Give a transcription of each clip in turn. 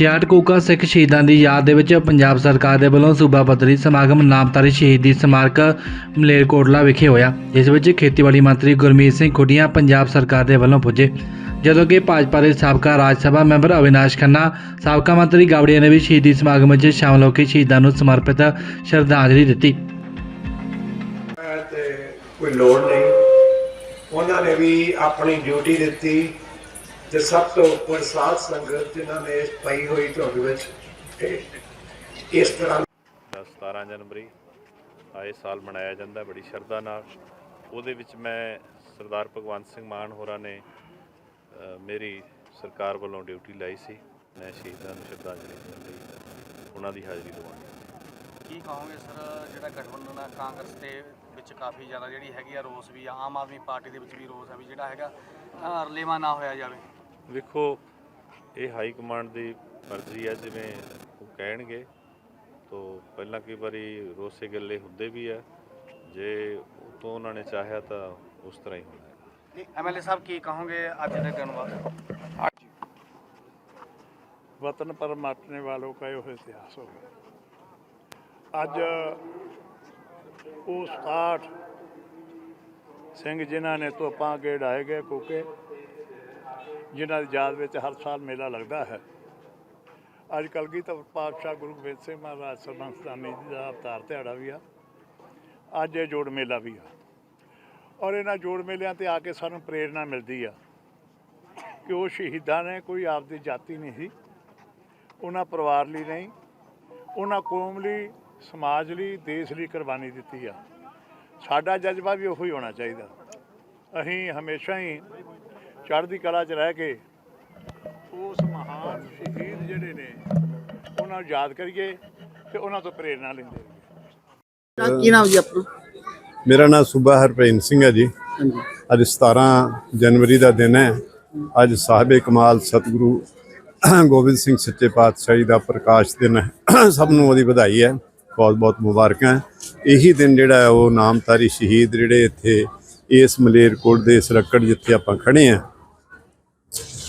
ਛਿਆਹਠ ਕੋਕਾ ਸਿੱਖ ਸ਼ਹੀਦਾਂ ਦੀ ਯਾਦ ਦੇ ਵਿੱਚ ਪੰਜਾਬ ਸਰਕਾਰ ਦੇ ਵੱਲੋਂ ਸੂਬਾ ਪੱਧਰੀ ਸਮਾਗਮ ਨਾਮਧਾਰੀ ਸ਼ਹੀਦੀ ਸਮਾਰਕ ਮਲੇਰਕੋਟਲਾ ਵਿਖੇ ਹੋਇਆ, ਜਿਸ ਵਿੱਚ ਖੇਤੀਬਾੜੀ ਮੰਤਰੀ ਗੁਰਮੀਤ ਸਿੰਘ ਖੁੱਡੀਆਂ ਪੰਜਾਬ ਸਰਕਾਰ ਦੇ ਵੱਲੋਂ ਪੁੱਜੇ। ਜਦੋਂ ਕਿ ਭਾਜਪਾ ਦੇ ਸਾਬਕਾ ਰਾਜ ਸਭਾ ਮੈਂਬਰ ਅਵਿਨਾਸ਼ ਖੰਨਾ, ਸਾਬਕਾ ਮੰਤਰੀ ਗਾਵੜੀਆ ਨੇ ਵੀ ਸ਼ਹੀਦੀ ਸਮਾਗਮ ਵਿੱਚ ਸ਼ਾਮਲ ਹੋ ਕੇ ਸ਼ਹੀਦਾਂ ਨੂੰ ਸਮਰਪਿਤ ਸ਼ਰਧਾਂਜਲੀ ਦਿੱਤੀ। ਕੋਈ ਲੋੜ ਨਹੀਂ। ਉਹਨਾਂ ਨੇ ਵੀ ਆਪਣੀ ਡਿਊਟੀ ਦਿੱਤੀ। ਤੇ ਸਭ ਤੋਂ ਉੱਪਰ ਸਾਧ ਸੰਗਤ ਜਿਨ੍ਹਾਂ ਨੇ ਪਈ ਹੋਈ ਧੁੰਦ ਵਿੱਚ ਇਹ ਇਸ ਤਰ੍ਹਾਂ ਦਾ 17 ਜਨਵਰੀ ਆਏ ਸਾਲ ਮਨਾਇਆ ਜਾਂਦਾ ਬੜੀ ਸ਼ਰਧਾ ਨਾਲ। ਉਹਦੇ ਵਿੱਚ ਮੈਂ ਸਰਦਾਰ ਭਗਵੰਤ ਸਿੰਘ ਮਾਨ ਹੋਰਾਂ ਨੇ ਮੇਰੀ ਸਰਕਾਰ ਵੱਲੋਂ ਡਿਊਟੀ ਲਈ ਸੀ। ਮੈਂ ਸ਼ਹੀਦਾਂ ਨੂੰ ਸ਼ਰਧਾਂਜਲੀ ਲਈ ਉਹਨਾਂ ਦੀ ਹਾਜ਼ਰੀ ਦਵਾਉਣੀ ਕੀ ਕਹੋਗੇ ਸਰ ਜਿਹੜਾ ਗਠਬੰਧਨ ਆ ਕਾਂਗਰਸ ਦੇ ਵਿੱਚ ਕਾਫੀ ਜ਼ਿਆਦਾ ਜਿਹੜੀ ਹੈਗੀ ਆ ਰੋਸ ਵੀ ਆ ਆਮ ਆਦਮੀ ਪਾਰਟੀ ਦੇ ਵਿੱਚ ਵੀ ਰੋਸ ਆ ਵੀ ਜਿਹੜਾ ਹੈਗਾ ਰਲੇਵਾਂ ਨਾ ਹੋਇਆ ਜਾਵੇ। ਵੇਖੋ ਇਹ ਹਾਈ ਕਮਾਂਡ ਦੀ ਮਰਜ਼ੀ ਹੈ ਜਿਵੇਂ ਉਹ ਕਹਿਣਗੇ। ਤੋਂ ਪਹਿਲਾਂ ਕਈ ਵਾਰੀ ਰੋਸੇ ਗੱਲੇ ਹੁੰਦੇ ਵੀ ਆ। ਜੇ ਉਤੋਂ ਉਹਨਾਂ ਨੇ ਚਾਹਿਆ ਤਾਂ ਉਸ ਤਰ੍ਹਾਂ ਹੀ ਹੁੰਦਾ ਜੀ ਐਮਐਲਏ ਸਾਹਿਬ ਕੀ ਕਹੋਗੇ ਅੱਜ ਦੇ ਦਿਨ ਬਾਅਦ? ਵਤਨ ਪਰ ਮਾਟਨੇ ਵਾਲੋ ਕਹੇ ਹੋਏ ਇਤਿਹਾਸ ਹੋ ਗਿਆ ਅੱਜ ਉਸ 67 ਸਿੰਘ ਜਿਨ੍ਹਾਂ ਨੇ ਤੋਪਾਂ ਅੱਗੇ ਢਾਏ ਗਏ ਕੋਕੇ ਜਿਨ੍ਹਾਂ ਦੀ ਯਾਦ ਵਿੱਚ ਹਰ ਸਾਲ ਮੇਲਾ ਲੱਗਦਾ ਹੈ। ਅੱਜ ਕਲਗੀਧਰ ਪਾਤਸ਼ਾਹ ਗੁਰੂ ਗੋਬਿੰਦ ਸਿੰਘ ਮਹਾਰਾਜ ਸਰਬੰਸਤਾਨੀ ਜੀ ਦਾ ਅਵਤਾਰ ਦਿਹਾੜਾ ਵੀ ਆ। ਅੱਜ ਇਹ ਜੋੜ ਮੇਲਾ ਵੀ ਆ। ਔਰ ਇਹਨਾਂ ਜੋੜ ਮੇਲਿਆਂ ਤੇ ਆ ਕੇ ਸਾਨੂੰ ਪ੍ਰੇਰਣਾ ਮਿਲਦੀ ਆ ਕਿ ਉਹ ਸ਼ਹੀਦਾਂ ਨੇ, ਕੋਈ ਆਪਦੀ ਜਾਤੀ ਨਹੀਂ ਸੀ, ਉਹਨਾਂ ਪਰਿਵਾਰ ਲਈ ਨਹੀਂ, ਉਹਨਾਂ ਕੌਮ ਲਈ, ਸਮਾਜ ਲਈ, ਦੇਸ਼ ਲਈ ਕੁਰਬਾਨੀ ਦਿੱਤੀ ਆ। ਸਾਡਾ ਜਜ਼ਬਾ ਵੀ ਉਹੀ ਹੋਣਾ ਚਾਹੀਦਾ। ਅਸੀਂ ਹਮੇਸ਼ਾ ਹੀ ਚੜ੍ਹਦੀ ਕਲਾ 'ਚ ਰਹਿ ਕੇ ਉਸ ਮਹਾਨ ਸ਼ਹੀਦ ਜਿਹੜੇ ਨੇ ਉਹਨਾਂ ਨੂੰ ਯਾਦ ਕਰੀਏ ਤੇ ਉਹਨਾਂ ਤੋਂ ਪ੍ਰੇਰਣਾ ਲੈਂਦੇ ਰਹੀਏ। ਕੀ ਨਾਮ ਜੀ ਆਪਣਾ? ਮੇਰਾ ਨਾਮ ਸੂਬਾ ਹਰਪ੍ਰੀਨ ਸਿੰਘ ਹੈ ਜੀ। ਅੱਜ 17 ਜਨਵਰੀ ਦਾ ਦਿਨ ਹੈ। ਅੱਜ ਸਾਹਿਬੇ ਕਮਾਲ ਸਤਿਗੁਰੂ ਗੋਬਿੰਦ ਸਿੰਘ ਸੱਚੇ ਪਾਤਸ਼ਾਹੀ ਦਾ ਪ੍ਰਕਾਸ਼ ਦਿਨ ਹੈ ਸਭ ਨੂੰ ਉਹਦੀ ਵਧਾਈ ਹੈ। ਬਹੁਤ ਬਹੁਤ ਮੁਬਾਰਕਾਂ ਇਹੀ ਦਿਨ ਜਿਹੜਾ ਉਹ ਨਾਮਧਾਰੀ ਸ਼ਹੀਦ ਜਿਹੜੇ ਇੱਥੇ ਇਸ ਮਲੇਰਕੋਟ ਦੇ ਇਸ ਰੱਕੜ ਜਿੱਥੇ ਆਪਾਂ ਖੜੇ ਆ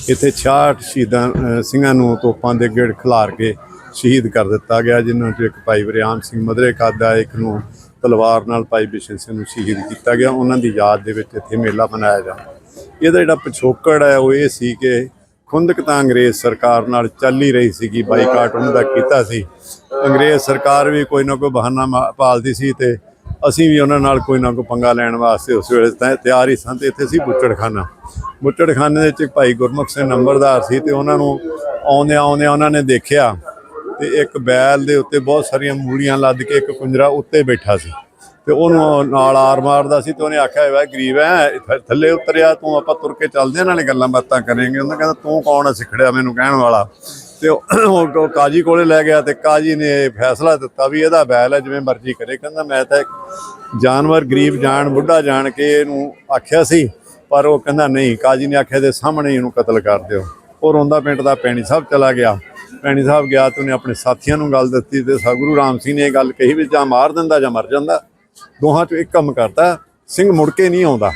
ਇੱਥੇ 66 ਸ਼ਹੀਦਾਂ ਸਿੰਘਾਂ ਨੂੰ ਤੋਪਾਂ ਦੇ ਗੇੜ ਖਿਲਾਰ ਕੇ ਸ਼ਹੀਦ ਕਰ ਦਿੱਤਾ ਗਿਆ, ਜਿਨ੍ਹਾਂ ਚੋਂ ਇੱਕ ਭਾਈ ਵਰਿਆਮ ਸਿੰਘ ਮਧਰੇ ਕਾਦਾ ਇੱਕ ਨੂੰ ਤਲਵਾਰ ਨਾਲ ਭਾਈ ਬਿਸ਼ਨ ਸਿੰਘ ਨੂੰ ਸ਼ਹੀਦ ਕੀਤਾ ਗਿਆ। ਉਹਨਾਂ ਦੀ ਯਾਦ ਦੇ ਵਿੱਚ ਇੱਥੇ ਮੇਲਾ ਮਨਾਇਆ ਜਾਂਦਾ ਇਹਦਾ ਜਿਹੜਾ ਪਿਛੋਕੜ ਹੈ, ਉਹ ਇਹ ਸੀ ਕਿ ਖੁੰਦਕ ਤਾਂ ਅੰਗਰੇਜ਼ ਸਰਕਾਰ ਨਾਲ ਚੱਲ ਹੀ ਰਹੀ ਸੀਗੀ, ਬਾਈਕਾਟ ਉਹਨਾਂ ਦਾ ਕੀਤਾ ਸੀ। ਅੰਗਰੇਜ਼ ਸਰਕਾਰ ਵੀ ਕੋਈ ਨਾ ਕੋਈ ਬਹਾਨਾ ਮਾ- ਭਾਲਦੀ ਸੀ ਤੇ ਅਸੀਂ ਵੀ ਉਹਨਾਂ ਨਾਲ ਕੋਈ ਨਾ ਕੋਈ ਪੰਗਾ ਲੈਣ ਵਾਸਤੇ ਉਸ ਵੇਲੇ ਤਾਂ ਤਿਆਰ ਹੀ ਸਨ ਤੇ ਇੱਥੇ ਸੀ ਬੁੱਚੜਖਾਨਾ। ਬੁੱਚੜਖਾਨੇ ਦੇ ਵਿੱਚ ਭਾਈ ਗੁਰਮੁਖ ਸਿੰਘ ਨੰਬਰਦਾਰ ਸੀ ਤੇ ਉਹਨਾਂ ਨੂੰ ਆਉਂਦੇ ਆਉਂਦੇ ਉਹਨਾਂ ਨੇ ਦੇਖਿਆ ਤੇ ਇੱਕ ਬੈਲ ਦੇ ਉੱਤੇ ਬਹੁਤ ਸਾਰੀਆਂ ਮੂਲੀਆਂ ਲੱਦ ਕੇ ਇੱਕ ਕੁੰਜਰਾ ਉੱਤੇ ਬੈਠਾ ਸੀ। ਤੇ ਉਹਨੂੰ ਨਾਲ ਆਰ ਮਾਰਦਾ ਸੀ ਤੇ ਉਹਨੇ ਆਖਿਆ ਵਾ ਗਰੀਬ ਐ ਥੱਲੇ ਉਤਰਿਆ ਤੂੰ ਆਪਾਂ ਤੁਰ ਕੇ ਚੱਲਦੇ ਆ, ਨਾਲੇ ਗੱਲਾਂ ਬਾਤਾਂ ਕਰਾਂਗੇ। ਉਹਨੇ ਕਹਿੰਦਾ ਤੂੰ ਕੌਣ ਆ ਸਿਖੜਿਆ ਮੈਨੂੰ ਕਹਿਣ ਵਾਲਾ? ਤੇ ਉਹ ਕਾਜੀ ਕੋਲੇ ਲੈ ਗਿਆ ਤੇ ਕਾਜੀ ਨੇ ਇਹ ਫੈਸਲਾ ਦਿੱਤਾ ਵੀ ਇਹਦਾ ਬੈਲ ਹੈ, ਜਿਵੇਂ ਮਰਜ਼ੀ ਕਰੇ। ਕਹਿੰਦਾ, ਮੈਂ ਤਾਂ ਇੱਕ ਜਾਨਵਰ, ਗਰੀਬ ਜਾਨ, ਬੁੱਢਾ ਜਾਣ ਕੇ ਇਹਨੂੰ ਆਖਿਆ ਸੀ, ਪਰ ਉਹ ਕਹਿੰਦਾ, ਨਹੀਂ, ਕਾਜੀ ਨੇ ਆਖਿਆ ਦੇ ਸਾਹਮਣੇ ਹੀ ਇਹਨੂੰ ਕਤਲ ਕਰ ਦਿਓ। ਉਹ ਰੋਂਦਾ ਪਿੰਡ ਦਾ ਪੈਣੀ ਸਾਹਿਬ ਚਲਾ ਗਿਆ। ਪੈਣੀ ਸਾਹਿਬ ਗਿਆ ਤੇ ਉਹਨੇ ਆਪਣੇ ਸਾਥੀਆਂ ਨੂੰ ਗੱਲ ਦਿੱਤੀ ਤੇ ਸਤਿਗੁਰੂ ਰਾਮ ਸਿੰਘ ਨੇ ਇਹ ਗੱਲ ਕਹੀ ਵੀ ਜਾਂ ਮਾਰ ਦਿੰਦਾ ਜਾਂ ਮਰ ਜਾਂਦਾ। ਦੋਹਾਂ ਚੋਂ ਇੱਕ ਕੰਮ ਕਰਤਾ ਸਿੰਘ ਮੁੜ ਕੇ ਨਹੀਂ ਆਉਂਦਾ।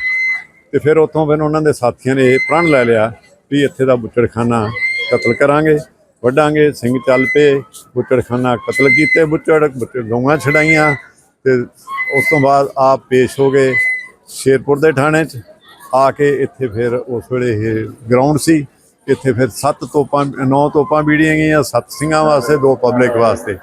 ਤੇ ਫਿਰ ਉੱਥੋਂ ਫਿਰ ਉਹਨਾਂ ਦੇ ਸਾਥੀਆਂ ਨੇ ਇਹ ਪ੍ਰਣ ਲੈ ਲਿਆ ਵੀ ਇੱਥੇ ਦਾ ਬੁੱਚੜਖਾਨਾ ਕਤਲ ਕਰਾਂਗੇ। ਵੱਢਾਂਗੇ, ਸਿੰਘ ਚੱਲ ਪਏ, ਬੁੱਚੜਖਾਨਾ ਕਤਲ ਕੀਤੇ, ਬੁੱਚੜ ਬੁੱਚੜ ਗਊਆਂ ਛਡਾਈਆਂ ਤੇ ਉਸ ਤੋਂ ਬਾਅਦ ਆਪ ਪੇਸ਼ ਹੋ ਗਏ ਸ਼ੇਰਪੁਰ ਦੇ ਥਾਣੇ 'ਚ। ਆ ਕੇ ਇੱਥੇ ਫਿਰ ਉਸ ਵੇਲੇ ਇਹ ਗਰਾਊਂਡ ਸੀ। ਇੱਥੇ ਫਿਰ ਸੱਤ ਤੋਪਾਂ, ਨੌ ਤੋਪਾਂ ਬੀੜੀਆਂ ਗਈਆਂ, ਸੱਤ ਸਿੰਘਾਂ ਵਾਸਤੇ, ਦੋ ਪਬਲਿਕ ਵਾਸਤੇ।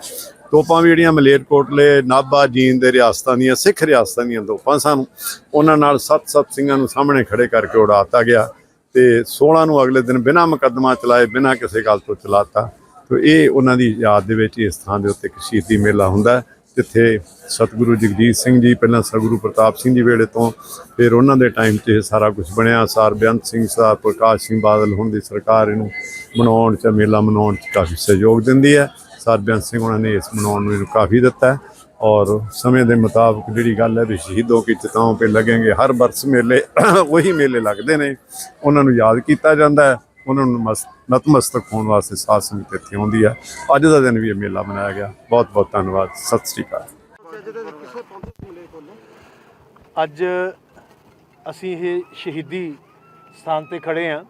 ਤੋਪਾਂ ਵੀ ਮਲੇਰਕੋਟਲੇ, ਨਾਭਾ ਜੀਨ ਦੇ ਰਿਆਸਤਾਂ ਦੀਆਂ, ਸਿੱਖ ਰਿਆਸਤਾਂ ਦੀਆਂ ਤੋਪਾਂ ਸਾਨੂੰ। ਉਹਨਾਂ ਨਾਲ ਸੱਤ ਸੱਤ ਸਿੰਘਾਂ ਨੂੰ ਸਾਹਮਣੇ ਖੜੇ ਕਰਕੇ ਉਡਾਤਾ ਗਿਆ। ਤੇ 16 ਨੂੰ ਅਗਲੇ ਦਿਨ ਬਿਨਾਂ ਮੁਕੱਦਮਾ ਚਲਾਏ, ਬਿਨਾਂ ਕਿਸੇ ਗੱਲ ਤੋਂ ਚਲਾਤਾ। ਤੇ ਇਹ ਉਹਨਾਂ ਦੀ ਯਾਦ ਦੇ ਵਿੱਚ ਇਸ ਥਾਂ ਦੇ ਉੱਤੇ ਇੱਕ ਸ਼ਹੀਦੀ ਮੇਲਾ ਹੁੰਦਾ ਜਿੱਥੇ ਸਤਿਗੁਰੂ ਜਗਜੀਤ ਸਿੰਘ ਜੀ, ਪਹਿਲਾਂ ਸਤਿਗੁਰੂ ਪ੍ਰਤਾਪ ਸਿੰਘ ਜੀ ਵੇਲੇ ਤੋਂ, ਫਿਰ ਉਹਨਾਂ ਦੇ ਟਾਈਮ 'ਚ ਇਹ ਸਾਰਾ ਕੁਝ ਬਣਿਆ। ਸਰ ਬੇਅੰਤ ਸਿੰਘ, ਸਰ ਪ੍ਰਕਾਸ਼ ਸਿੰਘ ਬਾਦਲ ਹੁਣ ਦੀ ਸਰਕਾਰ ਇਹਨੂੰ ਮਨਾਉਣ 'ਚ, ਮੇਲਾ ਮਨਾਉਣ 'ਚ ਕਾਫੀ ਸਹਿਯੋਗ ਦਿੰਦੀ ਹੈ। ਸਰ ਬੇਅੰਤ ਸਿੰਘ ਉਹਨਾਂ ਨੇ ਇਸ ਮਨਾਉਣ ਨੂੰ ਇਹਨੂੰ ਕਾਫੀ ਦਿੱਤਾ ਔਰ ਸਮੇਂ ਦੇ ਮੁਤਾਬਕ ਜਿਹੜੀ ਗੱਲ ਹੈ ਵੀ ਸ਼ਹੀਦੋਂ ਕੀ ਚਿਤਾਓਂ ਤੇ ਲੱਗेंगे, ਹਰ ਬਰਸ ਮੇਲੇ, ਉਹੀ ਮੇਲੇ ਲੱਗਦੇ ਨੇ। ਉਹਨਾਂ ਨੂੰ ਯਾਦ ਕੀਤਾ ਜਾਂਦਾ ਹੈ। ਉਹਨਾਂ ਨੂੰ ਮਸ- ਨਤਮਸਤਕ ਹੋਣ ਵਾਸਤੇ ਸਾਧ ਸੰਗਤ ਇੱਥੇ ਆਉਂਦੀ ਹੈ। ਅੱਜ ਦਾ ਦਿਨ ਵੀ ਇਹ ਮੇਲਾ ਮਨਾਇਆ ਗਿਆ। ਬਹੁਤ ਬਹੁਤ ਧੰਨਵਾਦ। ਸਤਿ ਸ੍ਰੀ ਅਕਾਲ। ਅੱਜ ਅਸੀਂ ਇਹ ਸ਼ਹੀਦੀ ਸਥਾਨ ਤੇ ਖੜੇ ਆ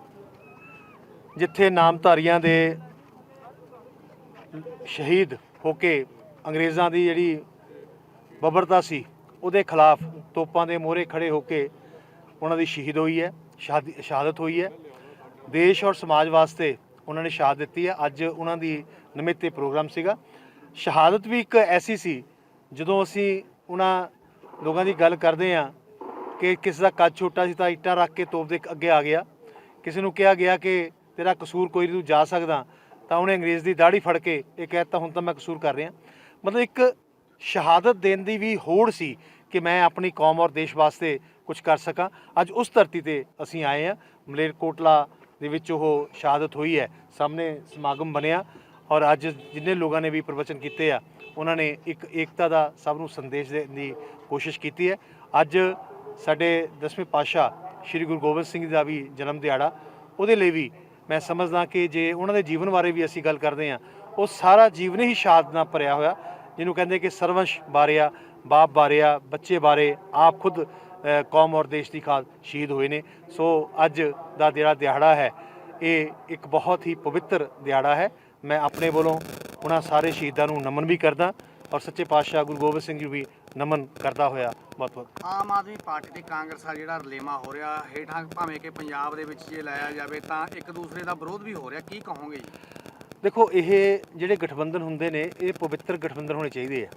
ਜਿੱਥੇ ਨਾਮਧਾਰੀਆਂ ਦੇ ਸ਼ਹੀਦ ਹੋ ਕੇ ਅੰਗਰੇਜ਼ਾਂ ਦੀ ਜਿਹੜੀ ਬੱਬਰਤਾ ਸੀ। ਉਹਦੇ ਖਿਲਾਫ ਤੋਪਾਂ ਦੇ ਮੋਹਰੇ ਖੜੇ ਹੋ ਕੇ ਉਹਨਾਂ ਦੀ ਸ਼ਹੀਦ ਹੋਈ ਹੈ, ਸ਼ਹਾਦੀ- ਸ਼ਹਾਦਤ ਹੋਈ ਹੈ। ਦੇਸ਼ ਔਰ ਸਮਾਜ ਵਾਸਤੇ ਉਹਨਾਂ ਨੇ ਸ਼ਹਾਦਤ ਦਿੱਤੀ ਹੈ। ਅੱਜ ਉਹਨਾਂ ਦੀ ਨਿਮਿਤ ਇਹ ਪ੍ਰੋਗਰਾਮ ਸੀਗਾ। ਸ਼ਹਾਦਤ ਵੀ ਇੱਕ ਐਸੀ ਸੀ, ਜਦੋਂ ਅਸੀਂ ਉਹਨਾਂ ਲੋਕਾਂ ਦੀ ਗੱਲ ਕਰਦੇ ਹਾਂ ਕਿ ਕਿਸੇ ਦਾ ਕੱਦ ਛੋਟਾ ਸੀ ਤਾਂ ਇੱਟਾਂ ਰੱਖ ਕੇ ਤੋਪ ਦੇ ਅੱਗੇ ਆ ਗਿਆ। ਕਿਸੇ ਨੂੰ ਕਿਹਾ ਗਿਆ ਕਿ ਤੇਰਾ ਕਸੂਰ ਕੋਈ ਨਹੀਂ, ਤੂੰ ਜਾ ਸਕਦਾ। ਤਾਂ ਉਹਨੇ ਅੰਗਰੇਜ਼ ਦੀ ਦਾੜੀ ਫੜ ਕੇ ਇਹ ਕਹਿਤਾ ਹੁਣ ਤਾਂ ਮੈਂ ਕਸੂਰ ਕਰ ਰਿਹਾ। ਮਤਲਬ ਇੱਕ ਸ਼ਹਾਦਤ ਦੇਣ ਦੀ ਵੀ ਹੋੜ ਸੀ ਕਿ ਮੈਂ ਆਪਣੀ ਕੌਮ ਔਰ ਦੇਸ਼ ਵਾਸਤੇ ਕੁਝ ਕਰ ਸਕਾਂ। ਅੱਜ ਉਸ ਧਰਤੀ ਤੇ ਅਸੀਂ ਆਏ ਹਾਂ। ਮਲੇਰਕੋਟਲਾ ਦੇ ਵਿੱਚ ਉਹ ਸ਼ਹਾਦਤ ਹੋਈ ਹੈ। ਸਾਹਮਣੇ ਸਮਾਗਮ ਬਣਿਆ ਔਰ ਅੱਜ ਜਿੰਨੇ ਲੋਕਾਂ ਨੇ ਵੀ ਪ੍ਰਵਚਨ ਕੀਤੇ ਆ, ਉਹਨਾਂ ਨੇ ਇੱਕ ਏਕਤਾ ਦਾ ਸਭ ਨੂੰ ਸੰਦੇਸ਼ ਦੇਣ ਦੀ ਕੋਸ਼ਿਸ਼ ਕੀਤੀ ਹੈ। ਅੱਜ ਸਾਡੇ ਦਸਵੇਂ ਪਾਤਸ਼ਾਹ ਸ੍ਰੀ ਗੁਰੂ ਗੋਬਿੰਦ ਸਿੰਘ ਜੀ ਦਾ ਵੀ ਜਨਮ ਦਿਹਾੜਾ, ਉਹਦੇ ਲਈ ਵੀ ਮੈਂ ਸਮਝਦਾ ਕਿ ਜੇ ਉਹਨਾਂ ਦੇ ਜੀਵਨ ਬਾਰੇ ਵੀ ਅਸੀਂ ਗੱਲ ਕਰਦੇ ਹਾਂ, ਉਹ ਸਾਰਾ ਜੀਵਨ ਹੀ ਸ਼ਹਾਦਤ ਨਾਲ ਭਰਿਆ ਹੋਇਆ। ਜਿਹਨੂੰ ਕਹਿੰਦੇ ਕਿ ਸਰਵੰਸ਼ ਬਾਰਿਆ, ਬਾਪ ਬਾਰਿਆ, ਬੱਚੇ ਬਾਰੇ ਆਪ ਖੁਦ ਕੌਮ ਔਰ ਦੇਸ਼ ਦੀ ਖਾਤ ਸ਼ਹੀਦ ਹੋਏ ਨੇ। ਸੋ ਅੱਜ ਦਾ ਜਿਹੜਾ ਦਿਹਾੜਾ ਹੈ, ਇਹ ਇੱਕ ਬਹੁਤ ਹੀ ਪਵਿੱਤਰ ਦਿਹਾੜਾ ਹੈ। ਮੈਂ ਆਪਣੇ ਵੱਲੋਂ ਉਹਨਾਂ ਸਾਰੇ ਸ਼ਹੀਦਾਂ ਨੂੰ ਨਮਨ ਵੀ ਕਰਦਾ ਔਰ ਸੱਚੇ ਪਾਤਸ਼ਾਹ ਗੁਰੂ ਗੋਬਿੰਦ ਸਿੰਘ ਜੀ ਵੀ ਨਮਨ ਕਰਦਾ ਹੋਇਆ ਬਹੁਤ ਬਹੁਤ। ਆਮ ਆਦਮੀ ਪਾਰਟੀ ਤੇ ਕਾਂਗਰਸ ਦਾ ਜਿਹੜਾ ਰਲੇਮਾ ਹੋ ਰਿਹਾ, ਹੇਠਾਂ ਭਾਵੇਂ ਕਿ ਪੰਜਾਬ ਦੇ ਵਿੱਚ ਜੇ ਲਾਇਆ ਜਾਵੇ ਤਾਂ ਇੱਕ ਦੂਸਰੇ ਦਾ ਵਿਰੋਧ ਵੀ ਹੋ ਰਿਹਾ। ਕੀ ਕਹੋਗੇ ਜੀ? ਦੇਖੋ ਇਹ ਜਿਹੜੇ ਗਠਬੰਧਨ ਹੁੰਦੇ ਨੇ ਇਹ ਪਵਿੱਤਰ ਗਠਬੰਧਨ ਹੋਣੇ ਚਾਹੀਦੇ ਆ।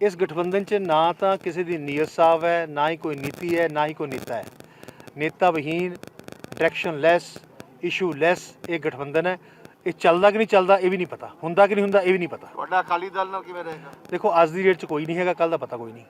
ਇਸ ਗਠਬੰਧਨ 'ਚ ਨਾ ਤਾਂ ਕਿਸੇ ਦੀ ਨੀਅਤ ਸਾਫ਼ ਹੈ ਨਾ ਹੀ ਕੋਈ ਨੀਤੀ ਹੈ ਨਾ ਹੀ ਕੋਈ ਨੇਤਾ ਹੈ। ਨੇਤਾ ਵਿਹੀਨ ਡਾਇਰੈਕਸ਼ਨ ਲੈਸ ਇਸ਼ੂ ਲੈਸ ਇਹ ਗਠਬੰਧਨ ਹੈ। ਇਹ ਚੱਲਦਾ ਕਿ ਨਹੀਂ ਚੱਲਦਾ ਇਹ ਵੀ ਨਹੀਂ ਪਤਾ। ਹੁੰਦਾ ਕਿ ਨਹੀਂ ਹੁੰਦਾ ਇਹ ਵੀ ਨਹੀਂ ਪਤਾ। ਤੁਹਾਡਾ ਅਕਾਲੀ ਦਲ ਨਾਲ ਕਿਵੇਂ ਰਹੇਗਾ? ਦੇਖੋ ਅੱਜ ਦੀ ਡੇਟ 'ਚ ਕੋਈ ਨਹੀਂ ਹੈਗਾ ਕੱਲ ਦਾ ਪਤਾ ਕੋਈ ਨਹੀਂ।